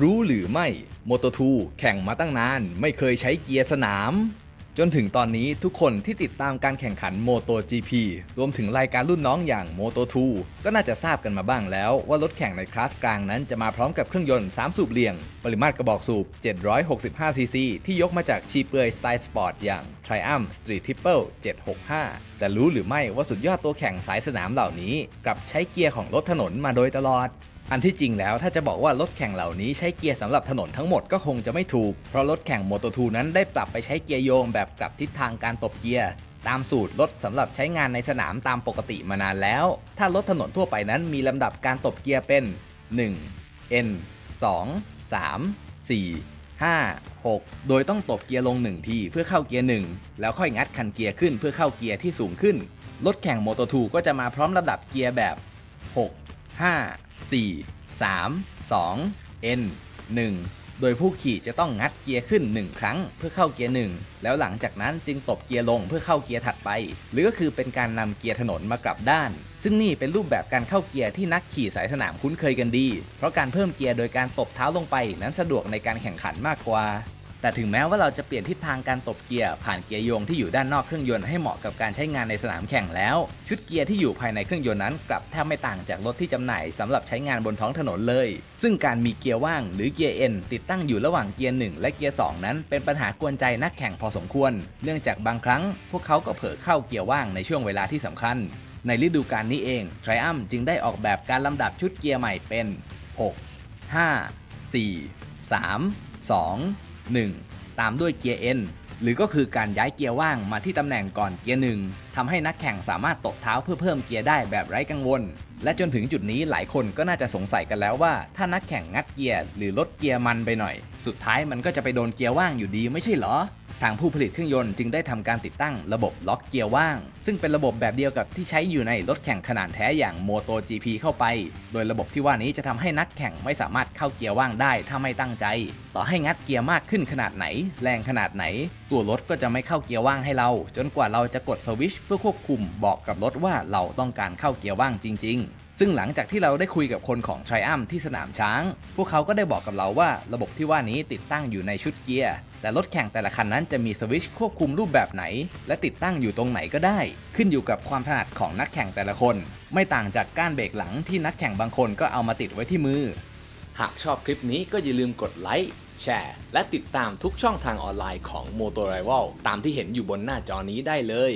รู้หรือไม่ Moto2 แข่งมาตั้งนาน ไม่เคยใช้เกียร์สนาม จนถึงตอนนี้ทุกคนที่ติดตามการแข่งขัน MotoGP รวมถึงรายการรุ่นน้องอย่าง Moto2 ก็น่าจะทราบกันมาบ้างแล้วว่ารถแข่งในคลาสกลางนั้นจะมาพร้อมกับเครื่องยนต์ 3 สูบเรียง ปริมาตรกระบอกสูบ 765cc ที่ยกมาจากชีเปลือยสไตล์สปอร์ตอย่าง Triumph Street Triple 765 แต่รู้หรือไม่ว่าสุดยอดตัวแข่งสายสนามเหล่านี้ กลับใช้เกียร์ของรถถนนมาโดยตลอด อันที่จริงแล้วถ้าจะบอกว่ารถแข่งเหล่านี้ใช้เกียร์สำหรับถนนทั้งหมดก็คงจะไม่ถูก เพราะรถแข่ง Moto2 นั้นได้ปรับไปใช้เกียร์โยงแบบกลับทิศทางการตบเกียร์ ตามสูตรรถสำหรับใช้งานในสนามตามปกติมานานแล้ว ถ้ารถถนนทั่วไปนั้นมีลำดับการตบเกียร์เป็น 1 N 2 3 4 5 6 โดยต้องตบเกียร์ลง 1 ทีเพื่อเข้าเกียร์ 1 แล้วค่อยงัดคันเกียร์ขึ้นเพื่อเข้าเกียร์ที่สูงขึ้น รถแข่ง Moto2 ก็จะมาพร้อมลำดับเกียร์แบบ 6 5 4 3 2 N 1 โดยผู้ขี่จะต้องงัดเกียร์ขึ้น 1 ครั้งเพื่อเข้าเกียร์1แล้วหลังจากนั้นจึงตบเกียร์ลงเพื่อเข้าเกียร์ถัดไป หรือก็คือเป็นการนำเกียร์ถนนมากลับด้าน ซึ่งนี่เป็นรูปแบบการเข้าเกียร์ที่นักขี่สายสนามคุ้นเคยกันดี เพราะการเพิ่มเกียร์โดยการตบเท้าลงไปนั้นสะดวกในการแข่งขันมากกว่า แต่ถึงแม้ว่าเราจะเปลี่ยนทิศทางการตบเกียร์ผ่านเกียร์โยงที่อยู่ด้านนอกเครื่องยนต์ให้เหมาะกับการใช้งานในสนามแข่งแล้ว ชุดเกียร์ที่อยู่ภายในเครื่องยนต์นั้นกลับแทบไม่ต่างจากรถที่จำหน่ายสำหรับใช้งานบนท้องถนนเลย ซึ่งการมีเกียร์ว่างหรือเกียร์ N ติดตั้งอยู่ระหว่างเกียร์1และเกียร์2นั้น เป็นปัญหากวนใจนักแข่งพอสมควร เนื่องจากบางครั้ง พวกเขาก็เผลอเข้าเกียร์ว่างในช่วงเวลาที่สำคัญ ในฤดูกาลนี้เอง Triumph จึงได้ออกแบบการลำดับชุดเกียร์ใหม่เป็น 6 5 4 3 2 1 ตามด้วยเกียร์ N หรือก็คือการย้ายเกียร์ว่างมาที่ตำแหน่งก่อนเกียร์หนึ่งทำให้นักแข่งสามารถตบเท้าเพื่อเพิ่มเกียร์ได้แบบไร้กังวล และจนถึงจุดนี้หลายคนก็น่าจะสงสัยกันแล้วว่า ถ้านักแข่งงัดเกียร์หรือลดเกียร์มันไปหน่อย สุดท้ายมันก็จะไปโดนเกียร์ว่างอยู่ดีไม่ใช่เหรอ ทางผู้ผลิตเครื่องยนต์จึงได้ทำการติดตั้งระบบล็อกเกียร์ว่าง ซึ่งเป็นระบบแบบเดียวกับที่ใช้อยู่ในรถแข่งขนาดแท้อย่าง MotoGP เข้าไป โดยระบบที่ว่านี้จะทำให้นักแข่งไม่สามารถเข้าเกียร์ว่างได้ถ้าไม่ตั้งใจ ต่อให้งัดเกียร์มากขึ้นขนาดไหน แรงขนาดไหน ตัวรถก็จะไม่เข้าเกียร์ว่างให้เรา จนกว่าเราจะกดสวิชเพื่อควบคุมบอกกับรถว่าเราต้องการเข้าเกียร์ว่างจริง ๆ ซึ่งหลังจากที่เราได้คุยกับคนของ Triumph ที่สนามช้าง พวกเขาก็ได้บอกกับเราว่าระบบที่ว่านี้ติดตั้งอยู่ในชุดเกียร์ แต่รถแข่งแต่ละคันนั้นจะมีสวิตช์ควบคุมรูปแบบไหน และติดตั้งอยู่ตรงไหนก็ได้ ขึ้นอยู่กับความถนัดของนักแข่งแต่ละคน ไม่ต่างจากก้านเบรกหลังที่นักแข่งบางคนก็เอามาติดไว้ที่มือ หากชอบคลิปนี้ก็อย่าลืมกดไลค์แชร์และติดตามทุกช่องทางออนไลน์ของ Motor Rival ตามที่เห็นอยู่บนหน้าจอนี้ได้เลย